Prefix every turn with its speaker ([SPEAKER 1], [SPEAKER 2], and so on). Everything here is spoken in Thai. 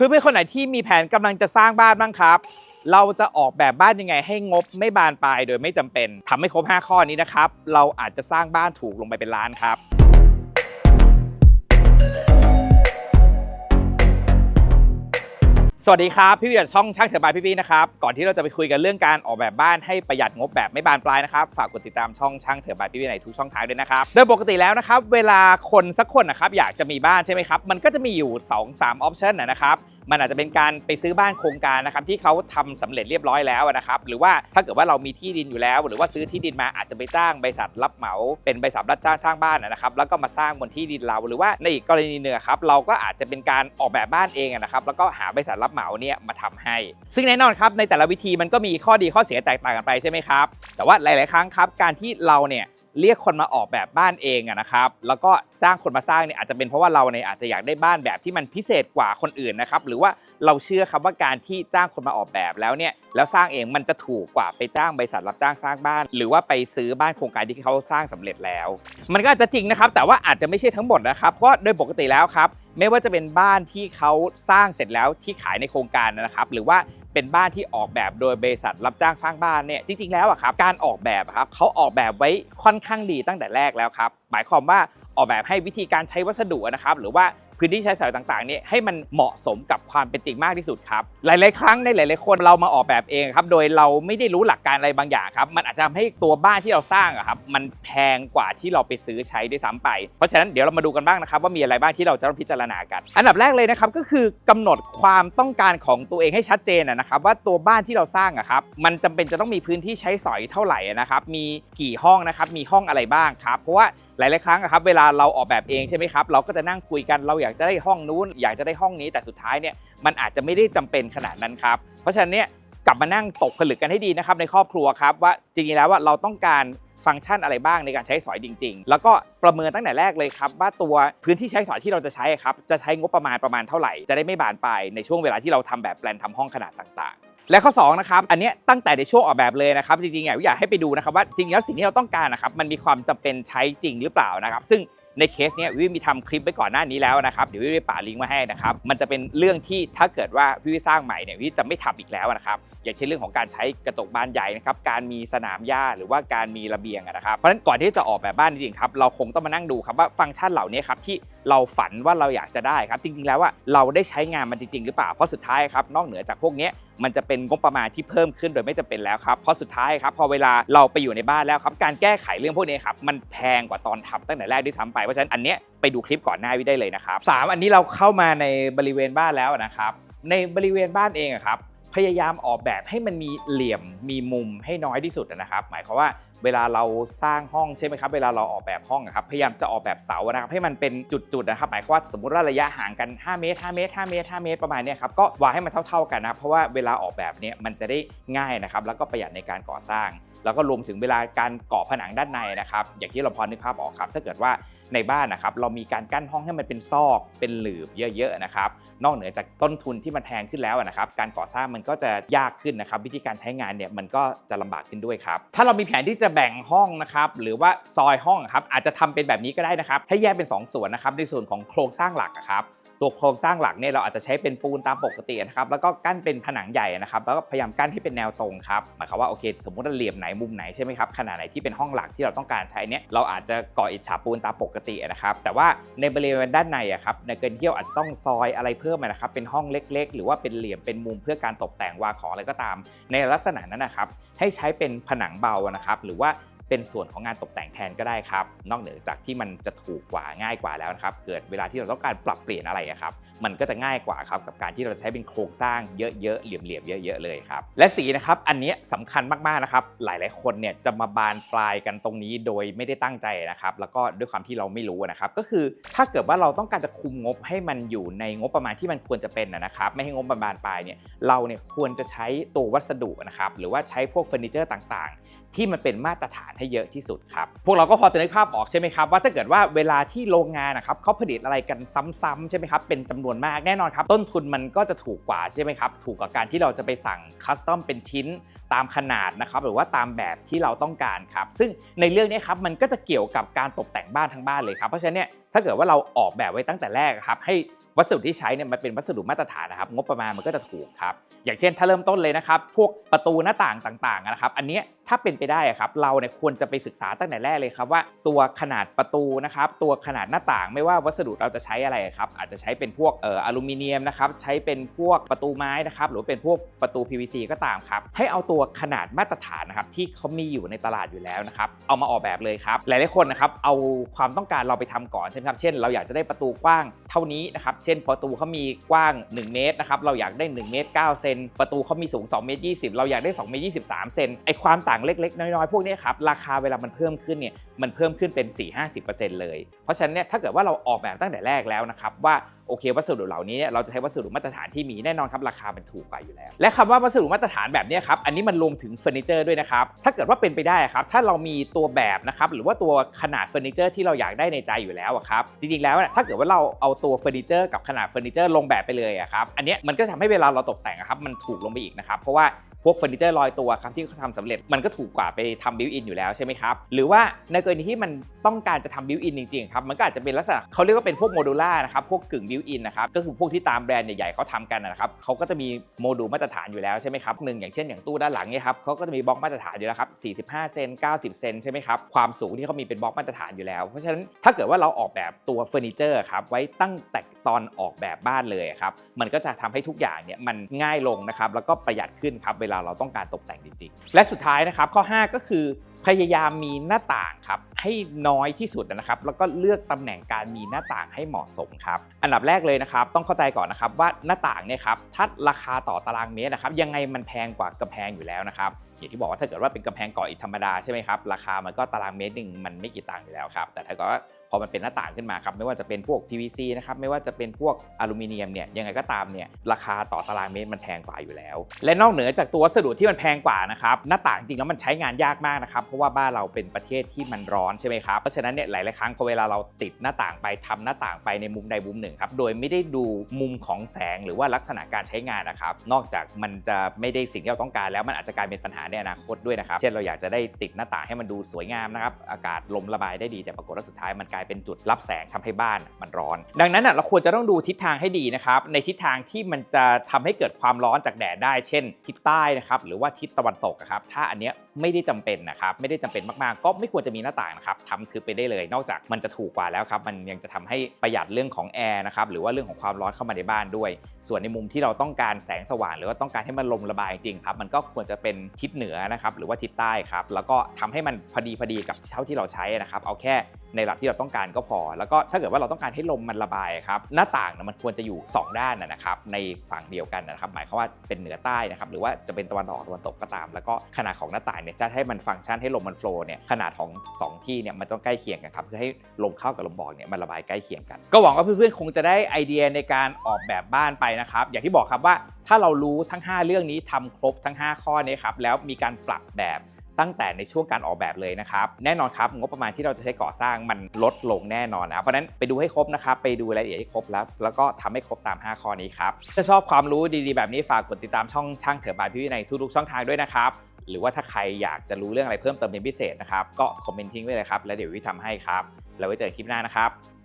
[SPEAKER 1] พื่อนๆคนไหนที่มีแผนกำลังจะสร้างบ้านบ้างครับ เราจะออกแบบบ้านยังไงให้งบไม่บานปลายโดยไม่จำเป็นทำให้ครบ 5 ข้อนี้นะครับ เราอาจจะสร้างบ้านถูกลงไปเป็นล้านครับ สวัสดีครับ พี่วิจากช่องช่างเถอบายพี่พี่นะครับ ก่อนที่เราจะไปคุยกันเรื่องการออกแบบบ้านให้ประหยัดงบแบบไม่บานปลายนะครับ ฝากกดติดตามช่องช่างเถอบายพี่พี่ในทุกช่องทางด้วยนะครับ โดยปกติแล้วนะครับ เวลาคนสักคนนะครับอยากจะมีบ้านใช่ไหมครับ มันก็จะมีอยู่ 2-3ออปชันนะครับมันอาจจะเป็นการไปซื้อบ้านโครงการนะครับที่เขาทำสำเร็จเรียบร้อยแล้วนะครับหรือว่าถ้าเกิดว่าเรามีที่ดินอยู่แล้ว หรือว่าซื้อที่ดินมาอาจจะไปจ้างบริษัทรับเหมา เป็นบริษัทรับจ้างสร้างบ้านนะครับแล้วก็มาสร้างบนที่ดินเรา หรือว่าในอีกกรณีหนึ่งครับเราก็อาจจะเป็นการออกแบบบ้านเองนะครับแล้วก็หาบริษัทรับเหมาเนี่ยมาทำให้ ซึ่งแน่นอนครับในแต่ละวิธีมันก็มีข้อดีข้อเสียแตกต่างกันไปใช่ไหมครับแต่ว่าหลาย ๆ ครั้งครับการที่เราเนี่ย เรียกคนมาออกแบบบ้านเองอะนะครับ แล้วก็จ้างคนมาสร้างเนี่ยอาจจะเป็นเพราะว่าเราเนี่ยอาจจะอยากได้บ้านแบบที่มันพิเศษกว่าคนอื่นนะครับ หรือว่าเราเชื่อครับว่าการที่จ้างคนมาออกแบบแล้วเนี่ยแล้วสร้างเองมันจะถูกกว่าไปจ้างบริษัทรับจ้างสร้างบ้าน หรือว่าไปซื้อบ้านโครงการที่เขาสร้างสำเร็จแล้ว มันก็อาจจะจริงนะครับ แต่ว่าอาจจะไม่ใช่ทั้งหมดนะครับเพราะโดยปกติแล้วครับไม่ว่าจะเป็นบ้านที่เขาสร้างเสร็จแล้วที่ขายในโครงการนะครับ หรือว่า เป็นบ้านที่ออกแบบโดยบริษัทรับจ้างสร้างบ้านเนี่ยจริงๆแล้วอะครับการออกแบบอะครับเขาออกแบบไว้ค่อนข้างดีตั้งแต่แรกแล้วครับหมายความว่าออกแบบให้วิธีการใช้วัสดุนะครับหรือว่า พื้นที่ใช้สอยต่างๆนี่ยให้มันเหมาะสมกับความเป็นจริงมากที่สุดครับ หลายๆ ครั้งในหลาย ๆ คนเรามาออกแบบเองครับโดยเราไม่ได้รู้หลักการอะไรบางอย่างครับมันอาจจะทำให้ตัวบ้านที่เราสร้างอะครับมันแพงกว่าที่เราไปซื้อใช้ด้วยซ้ำไป เพราะฉะนั้นเดี๋ยวเรามาดูกันบ้างนะครับว่ามีอะไรบ้างที่เราจะต้องพิจารณากัน อันดับแรกเลยนะครับก็คือกำหนดความต้องการของตัวเองให้ชัดเจนนะครับว่าตัวบ้านที่เราสร้างอะครับมันจำเป็นจะต้องมีพื้นที่ใช้สอยเท่าไหร่นะครับมีกี่ห้องนะครับมีห้องอะไรบ้างครับเพราะว่า หลายๆครั้งครับเวลาเราออกแบบเองใช่ไหมครับเราก็จะนั่งคุยกันเราอยากจะได้ห้องนู้น อยากจะได้ห้องนี้แต่สุดท้ายเนี่ยมันอาจจะไม่ได้จำเป็นขนาดนั้นครับเพราะฉะนั้นเนี่ยกลับมานั่งตกผลึกกันให้ดีนะครับในครอบครัวครับว่าจริงๆแล้วว่าเราต้องการฟังก์ชันอะไรบ้างในการใช้สอยจริง ๆ แล้วก็ประเมินตั้งแต่แรกเลยครับ ว่าตัวพื้นที่ใช้สอยที่เราจะใช้ครับจะใช้งบประมาณประมาณเท่าไหร่จะได้ไม่บานปลายในช่วงเวลาที่เราทำแบบแปลนทำห้องขนาดต่างๆ และข้อ2นะครับอันนี้ตั้งแต่ในช่วงออกแบบเลยนะครับจริงๆอะอยากให้ไปดูนะครับว่าจริงๆแล้วสิ่งที่เราต้องการนะครับมันมีความจำเป็นใช้จริงหรือเปล่านะครับ ซึ่งในเคสเนี้ยวิวมีทำคลิปไปก่อนหน้านี้แล้วนะครับเดี๋ยววิวไปป่าลิงก์มาให้นะครับมันจะเป็นเรื่องที่ถ้าเกิดว่าวิวสร้างใหม่เนี่ยวิวจะไม่ทำอีกแล้วนะครับอย่างเช่นเรื่องของการใช้กระจกบานใหญ่นะครับการมีสนามหญ้าหรือว่าการมีระเบียงนะครับเพราะฉะนั้นก่อนที่จะออกแบบบ้านจริงๆครับเราคงต้องมานั่งดูครับว่าฟังก์ชันเหล่านี้ครับที่เราฝันว่าเราอยากจะได้ครับจริงๆแล้วว่าเราได้ใช้งานมันจริงๆหรือเปล่าเพราะสุดท้ายครับนอกเหนือจากพวกนี้ มันจะเป็นงบประมาณที่เพิ่มขึ้นโดยไม่จำเป็นแล้วครับเพราะสุดท้ายครับพอเวลาเราไปอยู่ในบ้านแล้วครับการแก้ไขเรื่องพวกนี้ครับมันแพงกว่าตอนทำตั้งแต่แรกด้วยซ้ำไปเพราะฉะนั้นอันเนี้ยไปดูคลิปก่อนหน้าวิได้เลยนะครับสามอันนี้เราเข้ามาในบริเวณบ้านแล้วนะครับในบริเวณบ้านเองครับพยายามออกแบบให้มันมีเหลี่ยมมีมุมให้น้อยที่สุดนะครับ หมายความว่า เวลาเราสร้างห้องใช่ไหมครับเวลาเราออกแบบห้องครับพยายามจะออกแบบเสานะครับให้มันเป็นจุดๆนะครับหมายความว่าสมมติว่าระยะห่างกัน 5 เมตร 5 เมตร 5 เมตร 5 เมตรประมาณนี้ครับก็วางให้มันเท่า ๆกันนะเพราะว่าเวลาออกแบบเนี้ยมันจะได้ง่ายนะครับแล้วก็ประหยัดในการก่อสร้าง แล้วก็รวมถึงเวลาการก่อผนังด้านในนะครับ อย่างที่เราพอนึกภาพออกครับ ถ้าเกิดว่าในบ้านนะครับเรามีการกั้นห้องให้มันเป็นซอกเป็นหลืบเยอะๆนะครับนอกเหนือจากต้นทุนที่มันแพงขึ้นแล้วนะครับ การก่อสร้างมันก็จะยากขึ้นนะครับ วิธีการใช้งานเนี่ยมันก็จะลำบากขึ้นด้วยครับ ถ้าเรามีแผนที่จะแบ่งห้องนะครับหรือว่าซอยห้องครับอาจจะทำเป็นแบบนี้ก็ได้นะครับให้แยกเป็น 2 ส่วนนะครับในส่วนของโครงสร้างหลักครับ ตัวโครงสร้างหลักเนี่ยเราอาจจะใช้เป็นปูนตามปกตินะครับแล้วก็กั้นเป็นผนังใหญ่นะครับแล้วก็พยายามกั้นที่เป็นแนวตรงครับหมายความว่าโอเค สมมติว่าเหลี่ยมไหนมุมไหนใช่ไหมครับขนาดไหนที่เป็นห้องหลักที่เราต้องการใช้เนี่ยเราอาจจะก่ออิฐฉาปูนตามปกตินะครับแต่ว่าในบริเวณด้านในอะครับในเกินเที่ยวอาจจะต้องซอยอะไรเพิ่มนะครับเป็นห้องเล็ก ๆ หรือว่าเป็นเหลี่ยมเป็นมุมเพื่อการตกแต่งวางของอะไรก็ตาม ในลักษณะนั้นนะครับให้ใช้เป็นผนังเบานะครับหรือว่า เป็นส่วนของงานตกแต่งแทนก็ได้ครับ นอกเหนือจากที่มันจะถูกกว่าง่ายกว่าแล้วนะครับ เกิดเวลาที่เราต้องการปรับเปลี่ยนอะไระครับ มันก็จะง่ายกว่าครับกับการที่เราใช้เป็นโครงสร้างเยอะๆเหลี่ยมๆเยอะ ๆ เลยครับ และสีนะครับอันนี้สำคัญมากๆนะครับ หลายๆคนเนี่ยจะมาบานปลายกันตรงนี้โดยไม่ได้ตั้งใจนะครับ แล้วก็ด้วยความที่เราไม่รู้นะครับก็คือถ้าเกิดว่าเราต้องการจะคุมงบให้มันอยู่ในงบประมาณที่มันควรจะเป็นนะครับ ไม่ให้งบประมาณปลายเนี่ยเราเนี่ยควรจะใช้ตัววัสดุนะครับหรือว่าใช้พวกเฟอร์นิเจอร์ต่างๆ ที่มันเป็นมาตรฐานให้เยอะที่สุดครับพวกเราก็พอจะนึกภาพออกใช่ไหมครับว่าถ้าเกิดว่าเวลาที่โรงงานนะครับเขาผลิตอะไรกันซ้ำๆใช่ไหมครับเป็นจำนวนมากแน่นอนครับ ต้นทุนมันก็จะถูกกว่าใช่ไหมครับ ถูกกว่าการที่เราจะไปสั่งคัสตอมเป็นชิ้นตามขนาดนะครับหรือว่าตามแบบที่เราต้องการครับ ซึ่งในเรื่องนี้ครับมันก็จะเกี่ยวกับการตกแต่งบ้านทั้งบ้านเลยครับ เพราะฉะนั้นเนี่ยถ้าเกิดว่าเราออกแบบไว้ตั้งแต่แรกครับให้ วัสดุที่ใช้เนี่ยมันเป็นวัสดุมาตรฐานนะครับงบประมาณมันก็จะถูกครับอย่างเช่น ถ้าเริ่มต้นเลยนะครับพวกประตูหน้าต่างต่างๆนะครับ อันนี้ถ้าเป็นไปได้อะครับเราเนี่ยควรจะไปศึกษาตั้งแต่แรกเลยครับว่าตัวขนาดประตูนะครับตัวขนาดหน้าต่างไม่ว่าวัสดุเราจะใช้อะไรครับอาจจะใช้เป็นพวกเอ่ออลูมิเนียมนะครับใช้เป็นพวกประตูไม้นะครับหรือเป็นพวกประตู PVC ก็ตามครับให้เอาตัวขนาดมาตรฐานนะครับที่เขามีอยู่ในตลาดอยู่แล้วนะครับเอามาออกแบบเลยครับหลายๆคนนะครับเอาความต้องการเราไปทำก่อนเช่นครับเช่น เราอยากจะได้ประตูกว้างเท่านี้นะครับเช่น ประตูเขามีกว้าง 1 เมตรนะครับเราอยากได้ 1 เมตร9เซนประตูเขามีสูง2เมตร20 เราอยากได้2เมตร23เซนไอความต่างเล็ก ๆ น้อยๆพวกนี้ครับราคาเวลามันเพิ่มขึ้นเนี่ยมันเพิ่มขึ้นเป็น 4-50%เลย เพราะฉะนั้นเนี่ยถ้าเกิดว่าเราออกแบบตั้งแต่แรกแล้วนะครับว่า โอเควัสดุเหล่านี้เนี่ยเราจะใช้วัสดุมาตรฐานที่มีแน่นอนครับราคามันถูกกว่าอยู่แล้ว และคำว่าวัสดุมาตรฐานแบบนี้ครับอันนี้มันรวมถึงเฟอร์นิเจอร์ด้วยนะครับถ้าเกิดว่าเป็นไปได้ครับถ้าเรามีตัวแบบนะครับหรือว่าตัวขนาดเฟอร์นิเจอร์ที่เราอยากได้ในใจอยู่แล้วครับจริงๆแล้วเนี่ยถ้าเกิดว่าเราเอาตัวเฟอร์นิเจอร์กับขนาดเฟอร์นิเจอร์ลงแบบไปเลยครับอันนี้มันก็ทำให้เวลาเราตกแต่งครับมันถูกลงไปอีกนะครับเพราะว่า พวกเฟอร์นิเจอร์ลอยตัวครับที่เขาทำสำเร็จมันก็ถูกกว่าไปทำบิวอินอยู่แล้วใช่ไหมครับ หรือว่าในกรณีที่มันต้องการจะทำบิวอินจริงๆครับมันก็อาจจะเป็นลักษณะเขาเรียกว่าเป็นพวกโมดูล่านะครับพวกกึ่งบิวอินนะครับก็คือพวกที่ตามแบรนด์ใหญ่ๆเขาทำกันนะครับเขาก็จะมีโมดูลมาตรฐานอยู่แล้วใช่ไหมครับหนึ่งอย่างเช่นอย่างตู้ด้านหลังเนี่ยครับเขาก็จะมีบล็อกมาตรฐานอยู่แล้วครับ 45 เซน 90 เซนใช่ไหมครับความสูงที่เขามีเป็นบล็อกมาตรฐานอยู่แล้ว เพราะฉะนั้นถ้าเกิดว่าเราออกแบบตัวเฟอร์นิเจอร์ครับไว้ตั้งแต่ตอนออกแบบบ้านเลยครับมันก็จะทำให้ทุกอย่างเนี่ยมันง่ายลงนะครับแล้วก็ประหยัดขึ้นครับเวลาเราต้องการตกแต่งจริงๆ และสุดท้ายนะครับข้อ 5 ก็คือพยายามมีหน้าต่างครับให้น้อยที่สุดนะครับ แล้วก็เลือกตำแหน่งการมีหน้าต่างให้เหมาะสมครับอันดับแรกเลยนะครับ ต้องเข้าใจก่อนนะครับว่าหน้าต่างเนี่ยครับถ้าราคาต่อตารางเมตรนะครับยังไงมันแพงกว่ากำแพงอยู่แล้วนะครับอย่างที่บอกว่าถ้าเกิดว่าเป็นกำแพงก่ออิฐธรรมดาใช่ไหมครับราคามันก็ตารางเมตรหนึ่งมันไม่กี่ตังค์อยู่แล้วครับแต่ถ้าเกิดว่า พอมันเป็นหน้าต่างขึ้นมาครับไม่ว่าจะเป็นพวก PVC นะครับไม่ว่าจะเป็นพวกอลูมิเนียมเนี่ยยังไงก็ตามเนี่ยราคาต่อตารางเมตรมันแพงกว่าอยู่แล้ว และนอกเหนือจากตัววัสดุที่มันแพงกว่านะครับหน้าต่างจริงแล้วมันใช้งานยากมากนะครับเพราะว่าบ้านเราเป็นประเทศที่มันร้อนใช่ไหมครับเพราะฉะนั้นเนี่ยหลายๆครั้งพอเวลาเราติดหน้าต่างไปทำหน้าต่างไปในมุมใดมุมหนึ่งครับโดยไม่ได้ดูมุมของแสงหรือว่าลักษณะการใช้งานนะครับนอกจากมันจะไม่ได้สิ่งที่เราต้องการแล้วมันอาจจะกลายเป็นปัญหาในอนาคตด้วยนะครับเช่นเราอยากจะได้ติดหน้าต่างให้มันดูสวยงามนะครับอากาศลมระบายได้ดีแต่ปรากฏว่าสุดท้ายมันกลายเป็นจุดรับแสงทำให้บ้านมันร้อน ดังนั้นเราควรจะต้องดูทิศทางให้ดีนะครับในทิศทางที่มันจะทำให้เกิดความร้อนจากแดดได้ เช่น ทิศใต้นะครับหรือว่าทิศตะวันตกครับถ้าอันเนี้ย ไม่ได้จำเป็นนะครับไม่ได้จำเป็นมากๆ ก็ไม่ควรจะมีหน้าต่างนะครับทำทึบไปได้เลย นอกจากมันจะถูกกว่าแล้วครับมันยังจะทำให้ประหยัดเรื่องของแอร์นะครับหรือว่าเรื่องของความร้อนเข้ามาในบ้านด้วย ส่วนในมุมที่เราต้องการแสงสว่างหรือว่าต้องการให้มันลมระบายจริงครับมันก็ควรจะเป็นทิศเหนือนะครับหรือว่าทิศใต้ครับแล้วก็ทำให้มันพอดีพอดีกับเท่าที่เราใช้นะครับเอาแค่ในระดับที่เราต้องการก็พอ แล้วก็ถ้าเกิดว่าเราต้องการให้ลมมันระบายครับหน้าต่างนะมันควรจะอยู่ 2 ด้านนะนะครับในฝั่งเดียวกันนะครับหมายความว่าเป็นเหนือใต้นะครับหรือว่าจะเป็นตะวันออกตะวันตกก็ตาม แล้วก็ขนาดของหน้าต่างเนี่ยจะให้มันฟังก์ชันให้ลมมันโฟล์เนี่ยขนาดของ 2 ที่เนี่ยมันต้องใกล้เคียงกันครับเพื่อให้ลมเข้ากับลมออกเนี่ยมันระบายใกล้เคียงกัน ก็หวังว่าเพื่อนๆคงจะได้ไอเดียในการออกแบบบ้านไปนะครับ อย่างที่บอกครับว่าถ้าเรารู้ทั้ง 5 เรื่องนี้ทำครบทั้ง 5 ข้อนี้ครับแล้วมีการปรับแบบตั้งแต่ในช่วงการออกแบบเลยนะครับ แน่นอนครับ งบประมาณที่เราจะใช้ก่อสร้างมันลดลงแน่นอนนะเพราะนั้นไปดูให้ครบนะครับ ไปดูรายละเอียดให้ครบแล้ว แล้วก็ทำให้ครบตาม 5 ข้อนี้ครับ ถ้าชอบความรู้ดีๆ แบบนี้ฝากกดติดตามช่องช่างเถอะบายพี่วิในทุกๆช่องทางด้วยนะครับ หรือว่าถ้าใครอยากจะรู้เรื่องอะไรเพิ่มเติมเป็นพิเศษนะครับ ก็คอมเมนต์ทิ้งไว้เลยครับ แล้วเดี๋ยววิทำให้ครับ แล้วไว้เจอกันคลิปหน้านะครับ